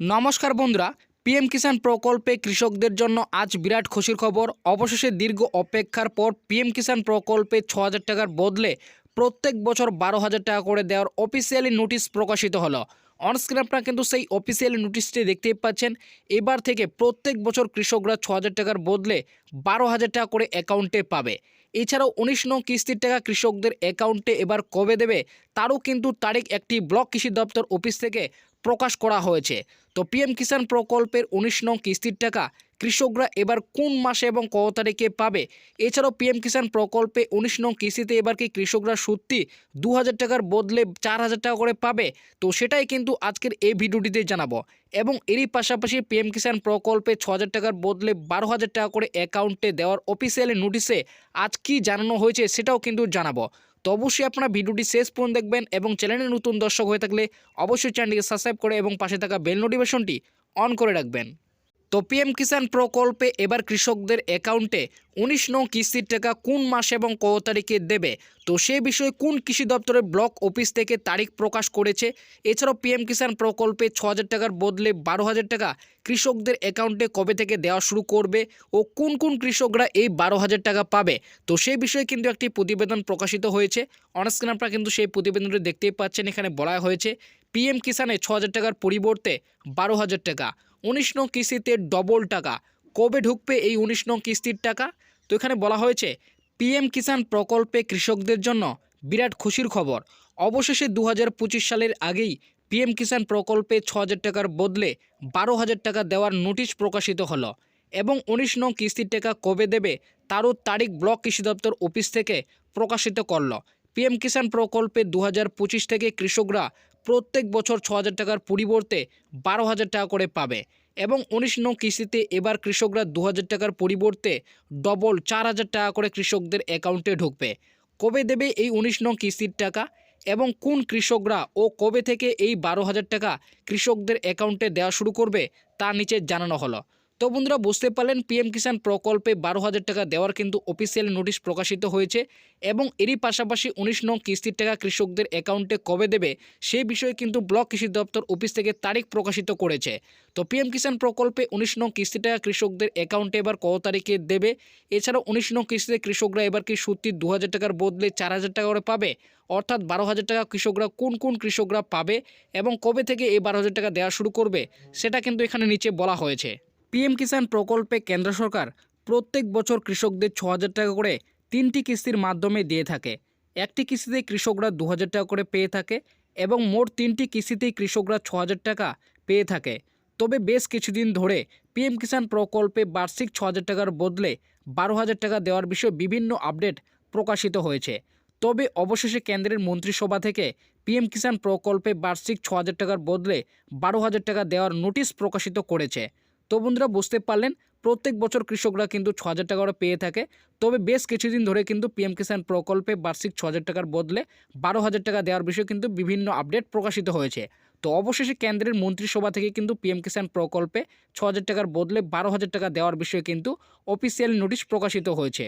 নমস্কার বন্ধুরা পিএম কিষাণ প্রকল্পে কৃষকদের জন্য আজ বিরাট খুশির খবর। অবশেষে দীর্ঘ অপেক্ষার পর পিএম কিষাণ প্রকল্পে ছ হাজার টাকার বদলে প্রত্যেক বছর বারো হাজার টাকা করে দেওয়ার অফিসিয়ালি নোটিশ প্রকাশিত হলো। অনস্ক্রিন আপনারা কিন্তু সেই অফিসিয়ালি নোটিশটি দেখতেই পাচ্ছেন। এবার থেকে প্রত্যেক বছর কৃষকরা ছ হাজার টাকার বদলে বারো হাজার টাকা করে অ্যাকাউন্টে পাবে। এছাড়াও উনিশ নং কিস্তির টাকা কৃষকদের অ্যাকাউন্টে এবার কবে দেবে, তারও কিন্তু তারিখ একটি ব্লক কৃষি দপ্তর অফিস থেকে প্রকাশ করা হয়েছে। তো পিএম কিষাণ প্রকল্পের উনিশ নং কিস্তির টাকা কৃষকরা এবার কোন মাসে এবং কত তারিখে পাবে? এছাড়াও পিএম কিষাণ প্রকল্পে উনিশ নং কিস্তিতে এবার কি কৃষকরা সত্যি দু হাজার টাকার বদলে চার হাজার টাকা করে পাবে? তো সেটাই কিন্তু আজকের এই ভিডিওটিতে জানাব। এবং এরই পাশাপাশি পিএম কিষাণ প্রকল্পে ছ টাকার বদলে বারো হাজার টাকা করে অ্যাকাউন্টে দেওয়ার অফিসিয়ালি নোটিশে আজ কি জানানো হয়েছে সেটাও কিন্তু জানাব। তো অবশ্যই আপনারা ভিডিওটি শেষ পর্যন্ত দেখবেন এবং চ্যানেলে নতুন দর্শক হয়ে থাকলে অবশ্যই চ্যানেলটিকে সাবস্ক্রাইব করে এবং পাশে থাকা বেল নোটিফিকেশনটি অন করে রাখবেন। তো পিএম কিষাণ প্রকল্পে এবার কৃষকদের অ্যাকাউন্টে উনিশ নং কিস্তির টাকা কোন মাসে এবং কত তারিখে দেবে? তো সে বিষয়ে কোন কৃষি দপ্তরের ব্লক অফিস থেকে তারিখ প্রকাশ করেছে? এছাড়াও পিএম কিষাণ প্রকল্পে ছ টাকার বদলে বারো হাজার টাকা কৃষকদের অ্যাকাউন্টে কবে থেকে দেওয়া শুরু করবে ও কোন কোন কৃষকরা এই বারো হাজার টাকা পাবে? তো সেই বিষয়ে কিন্তু একটি প্রতিবেদন প্রকাশিত হয়েছে। অনস্ক্রিন আপনারা কিন্তু সেই প্রতিবেদনটি দেখতেই পাচ্ছেন। এখানে বলা হয়েছে, পিএম কিষাণে ছ টাকার পরিবর্তে বারো হাজার টাকা। উনিশ নং কিস্তিতে ডবল টাকা। কবে ঢুকবে এই উনিশ নং কিস্তির টাকা? তো এখানে বলা হয়েছে পিএম কিষাণ প্রকল্পে কৃষকদের জন্য বিরাট খুশির খবর। অবশেষে দু হাজার পঁচিশ সালের আগেই পিএম কিষাণ প্রকল্পে ছ টাকার বদলে বারো হাজার টাকা দেওয়ার নোটিশ প্রকাশিত হলো এবং উনিশ নং কিস্তির টাকা কবে দেবে তারও তারিখ ব্লক কৃষি দপ্তর অফিস থেকে প্রকাশিত করল। পিএম কিষাণ প্রকল্পে দু হাজার পঁচিশ থেকে কৃষকরা প্রত্যেক বছর ছ হাজার টাকার পরিবর্তে বারো হাজার টাকা করে পাবে। এবং উনিশ নং কিস্তিতে এবার কৃষকরা দু হাজার টাকার পরিবর্তে ডবল চার হাজার টাকা করে কৃষকদের অ্যাকাউন্টে ঢুকবে। কবে দেবে এই উনিশ নং কিস্তির টাকা? এবং কোন কৃষকরা ও কবে থেকে এই বারো হাজার টাকা কৃষকদের অ্যাকাউন্টে দেওয়া শুরু করবে? তা নিচে জানানো হলো। তো বন্ধুরা বুঝতে পারলেন পিএম কিষাণ প্রকল্পে বারো হাজার টাকা দেওয়ার কিন্তু অফিসিয়াল নোটিশ প্রকাশিত হয়েছে এবং এরই পাশাপাশি উনিশ নং কিস্তির টাকা কৃষকদের অ্যাকাউন্টে কবে দেবে সেই বিষয়ে কিন্তু ব্লক কৃষি দপ্তর অফিস থেকে তারিখ প্রকাশিত করেছে। তো পিএম কিষাণ প্রকল্পে উনিশ নং কিস্তি টাকা কৃষকদের অ্যাকাউন্টে এবার কত তারিখে দেবে? এছাড়াও উনিশ নং কিস্তিতে কৃষকরা এবার কি সত্যি দু হাজার টাকার বদলে চার হাজার টাকা করে পাবে? অর্থাৎ বারো হাজার টাকা কৃষকরা কোন কোন কৃষকরা পাবে এবং কবে থেকে এই বারো হাজার টাকা দেওয়া শুরু করবে, সেটা কিন্তু এখানে নিচে বলা হয়েছে। পিএম কিষাণ প্রকল্পে কেন্দ্র সরকার প্রত্যেক বছর কৃষকদের ছ হাজার টাকা করে তিনটি কিস্তির মাধ্যমে দিয়ে থাকে। একটি কিস্তিতে কৃষকরা দু হাজার টাকা করে পেয়ে থাকে এবং মোট তিনটি কিস্তিতেই কৃষকরা ছ হাজার টাকা পেয়ে থাকে। তবে বেশ কিছুদিন ধরে পিএম কিষাণ প্রকল্পে বার্ষিক ছ হাজার টাকার বদলে বারো হাজার টাকা দেওয়ার বিষয়ে বিভিন্ন আপডেট প্রকাশিত হয়েছে। তবে অবশেষে কেন্দ্রের মন্ত্রিসভা থেকে পিএম কিষাণ প্রকল্পে বার্ষিক ছ হাজার টাকার বদলে বারো হাজার টাকা দেওয়ার নোটিশ প্রকাশিত করেছে। তো বন্ধুরা বুঝতে পারলেন, প্রত্যেক বছর কৃষকরা কিন্তু ছ হাজার টাকা করে পেয়ে থাকে। তবে বেশ কিছুদিন ধরে কিন্তু পিএম কিষাণ প্রকল্পে বার্ষিক ছ হাজার টাকার বদলে বারো হাজার টাকা দেওয়ার বিষয়ে কিন্তু বিভিন্ন আপডেট প্রকাশিত হয়েছে। তো অবশেষে কেন্দ্রের মন্ত্রিসভা থেকে কিন্তু পিএম কিষাণ প্রকল্পে ছ হাজার টাকার বদলে বারো হাজার টাকা দেওয়ার বিষয়ে কিন্তু অফিসিয়াল নোটিশ প্রকাশিত হয়েছে।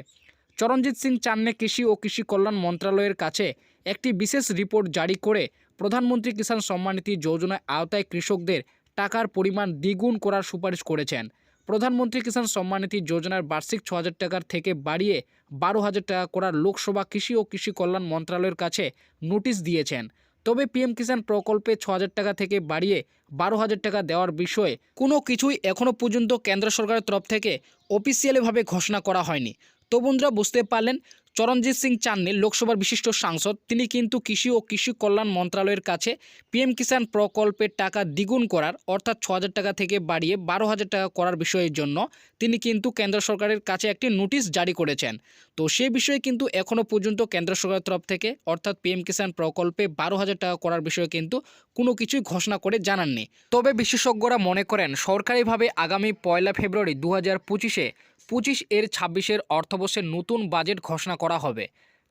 চরণজিৎ সিং চান্নে কৃষি ও কৃষি কল্যাণ মন্ত্রণালয়ের কাছে একটি বিশেষ রিপোর্ট জারি করে প্রধানমন্ত্রী কিষাণ সম্মানিধি যোজনার আওতায় কৃষকদের টাকার পরিমাণ দ্বিগুণ করার সুপারিশ করেছেন। প্রধানমন্ত্রী কিষাণ সম্মানিধি যোজনার বার্ষিক ছ হাজার টাকার থেকে বাড়িয়ে বারো হাজার টাকা করার লোকসভা কৃষি ও কৃষি কল্যাণ মন্ত্রণালয়ের কাছে নোটিশ দিয়েছেন। তবে পিএম কিষাণ প্রকল্পে ছ হাজার টাকা থেকে বাড়িয়ে বারো হাজার টাকা দেওয়ার বিষয়ে কোনো কিছুই এখনও পর্যন্ত কেন্দ্র সরকারের তরফ থেকে অফিসিয়ালিভাবে ঘোষণা করা হয়নি। তো বন্ধুরা বুঝতে পারলেন চরণজিৎ সিং চান্নি লোকসভার বিশিষ্ট সাংসদ। তিনি কিন্তু কৃষি ও কৃষি কল্যাণ মন্ত্রণালয়ের কাছে পিএম কিষাণ প্রকল্পের টাকা দ্বিগুণ করার, অর্থাৎ ছ টাকা থেকে বাড়িয়ে বারো হাজার টাকা করার বিষয়ের জন্য তিনি কিন্তু কেন্দ্র সরকারের কাছে একটি নোটিশ জারি করেছেন। তো সে বিষয়ে কিন্তু এখনও পর্যন্ত কেন্দ্র সরকারের তরফ থেকে, অর্থাৎ পিএম কিষাণ প্রকল্পে বারো হাজার টাকা করার বিষয়ে কিন্তু কোনো কিছুই ঘোষণা করে জানাননি। তবে বিশেষজ্ঞরা মনে করেন, সরকারিভাবে আগামী পয়লা ফেব্রুয়ারি দু হাজার পঁচিশে পঁচিশ এর ছাব্বিশের অর্থবর্ষের নতুন বাজেট ঘোষণা করা হবে।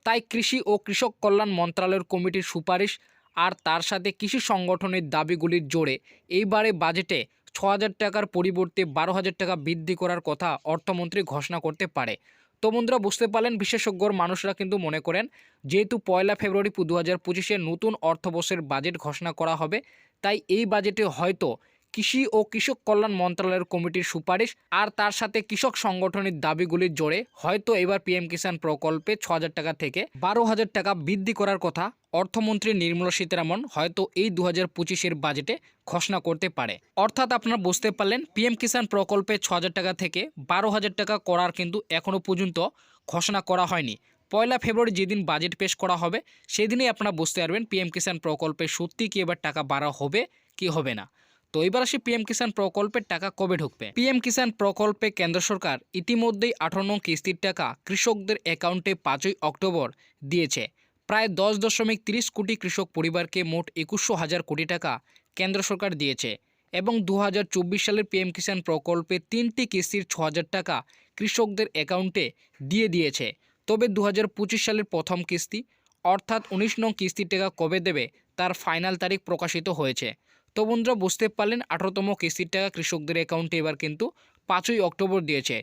তাই কৃষি ও কৃষক কল্যাণ মন্ত্রণালয়ের কমিটির সুপারিশ আর তার সাথে কৃষি সংগঠনের দাবিগুলির জোরে। এইবারে বাজেটে ছ হাজার টাকার পরিবর্তে বারো হাজার টাকা বৃদ্ধি করার কথা অর্থমন্ত্রী ঘোষণা করতে পারে। তো বন্ধুরা, বুঝতে পারলেন, বিশেষজ্ঞর মানুষরা কিন্তু মনে করেন, যেহেতু পয়লা ফেব্রুয়ারি দু হাজার পঁচিশে নতুন অর্থবর্ষের বাজেট ঘোষণা করা হবে, তাই এই বাজেটে হয়তো কৃষি ও কৃষক কল্যাণ মন্ত্রণালয়ের কমিটির সুপারিশ আর তার সাথে কৃষক সংগঠনের দাবিগুলি জোরে। হয়তো এবার পিএম কিষাণ প্রকল্পে ছ টাকা থেকে বারো হাজার টাকা বৃদ্ধি করার কথা অর্থমন্ত্রী নির্মলা সীতারামন হয়তো এই দু হাজার পঁচিশের বাজেটে ঘোষণা করতে পারে। অর্থাৎ আপনারা বুঝতে পারলেন, পিএম কিষাণ প্রকল্পে ছ টাকা থেকে বারো হাজার টাকা করার কিন্তু এখনও পর্যন্ত ঘোষণা করা হয়নি। পয়লা ফেব্রুয়ারি যেদিন বাজেট পেশ করা হবে, সেদিনই আপনারা বুঝতে পারবেন পিএম কিষাণ প্রকল্পে সত্যি কি এবার টাকা বাড়া হবে, কি হবে না। তো এবার আসি পিএম কিষাণ প্রকল্পের টাকা কবে ঢুকবে? পিএম কিষাণ প্রকল্পে কেন্দ্র সরকার ইতিমধ্যেই আঠারো নং কিস্তির টাকা কৃষকদের অ্যাকাউন্টে পাঁচই অক্টোবর দিয়েছে। প্রায় দশ দশমিক তিরিশ কোটি কৃষক পরিবারকে মোট একুশশো হাজার কোটি টাকা কেন্দ্র সরকার দিয়েছে এবং দু হাজার চব্বিশ সালের পিএম কিষাণ প্রকল্পে তিনটি কিস্তির ছ টাকা কৃষকদের অ্যাকাউন্টে দিয়ে দিয়েছে। তবে দু হাজার পঁচিশ সালের প্রথম কিস্তি, অর্থাৎ উনিশ নং কিস্তির টাকা কবে দেবে, তার ফাইনাল তারিখ প্রকাশিত হয়েছে। তো বন্ধুরা বুঝতে পারলেন আঠারোতম কিস্তির টাকা কৃষকদের অ্যাকাউন্টে এবার কিন্তু পাঁচই অক্টোবর দিয়েছে।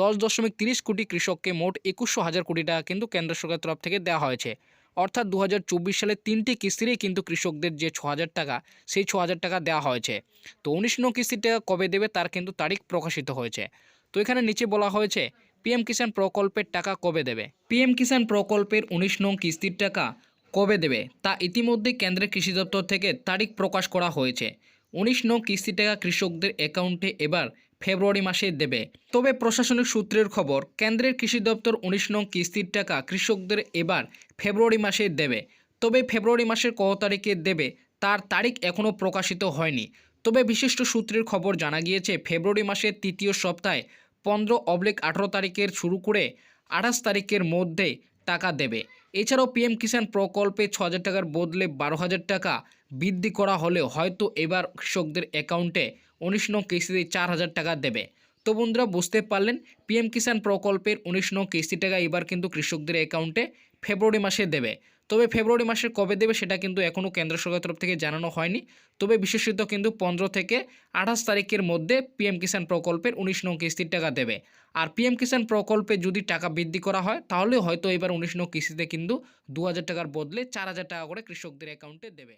দশ দশমিক তিরিশ কোটি কৃষককে মোট একুশশো হাজার কোটি টাকা কিন্তু কেন্দ্র সরকারের তরফ থেকে দেওয়া হয়েছে। অর্থাৎ দু হাজার চব্বিশ সালে তিনটি কিস্তিরই কিন্তু কৃষকদের যে ছ হাজার টাকা, সেই ছ হাজার টাকা দেওয়া হয়েছে। তো উনিশ নং কিস্তির টাকা কবে দেবে তার কিন্তু তারিখ প্রকাশিত হয়েছে। তো এখানে নিচে বলা হয়েছে, পিএম কিষাণ প্রকল্পের টাকা কবে দেবে? পিএম কিষাণ প্রকল্পের উনিশ নং কিস্তির টাকা কবে দেবে তা ইতিমধ্যে কেন্দ্রের কৃষি দপ্তর থেকে তারিখ প্রকাশ করা হয়েছে। উনিশ নং কিস্তি টাকা কৃষকদের অ্যাকাউন্টে এবার ফেব্রুয়ারি মাসে দেবে। তবে প্রশাসনিক সূত্রের খবর, কেন্দ্রের কৃষি দপ্তর উনিশ নং কিস্তির টাকা কৃষকদের এবার ফেব্রুয়ারি মাসে দেবে। তবে ফেব্রুয়ারি মাসের কত তারিখে দেবে তার তারিখ এখনও প্রকাশিত হয়নি। তবে বিশিষ্ট সূত্রের খবর জানা গিয়েছে, ফেব্রুয়ারি মাসের তৃতীয় সপ্তাহে পনেরো অবলিক আঠারো তারিখের শুরু করে আঠাশ তারিখের মধ্যে টাকা দেবে। এছাড়াও পিএম কিষাণ প্রকল্পে ছ হাজার টাকার বদলে বারো হাজার টাকা বৃদ্ধি করা হলে হয়তো এবার কৃষকদের অ্যাকাউন্টে উনিশ নং কিস্তিতে চার হাজার টাকা দেবে। তো বন্ধুরা, বুঝতে পারলেন? পিএম কিষাণ প্রকল্পের উনিশ নং কিস্তি টাকা এবার কিন্তু কৃষকদের অ্যাকাউন্টে ফেব্রুয়ারি মাসে দেবে। তবে ফেব্রুয়ারি মাসের কবে দেবে সেটা কিন্তু এখনও কেন্দ্র সরকারের তরফ থেকে জানানো হয়নি। তবে বিশেষত কিন্তু পনেরো থেকে আঠাশ তারিখের মধ্যে পিএম কিষাণ প্রকল্পের উনিশ নং কিস্তির টাকা দেবে। আর পিএম কিষাণ প্রকল্পে যদি টাকা বৃদ্ধি করা হয়, তাহলে হয়তো এবার উনিশ নং কিস্তিতে কিন্তু দু হাজার টাকার বদলে চার হাজার টাকা করে কৃষকদের অ্যাকাউন্টে দেবে।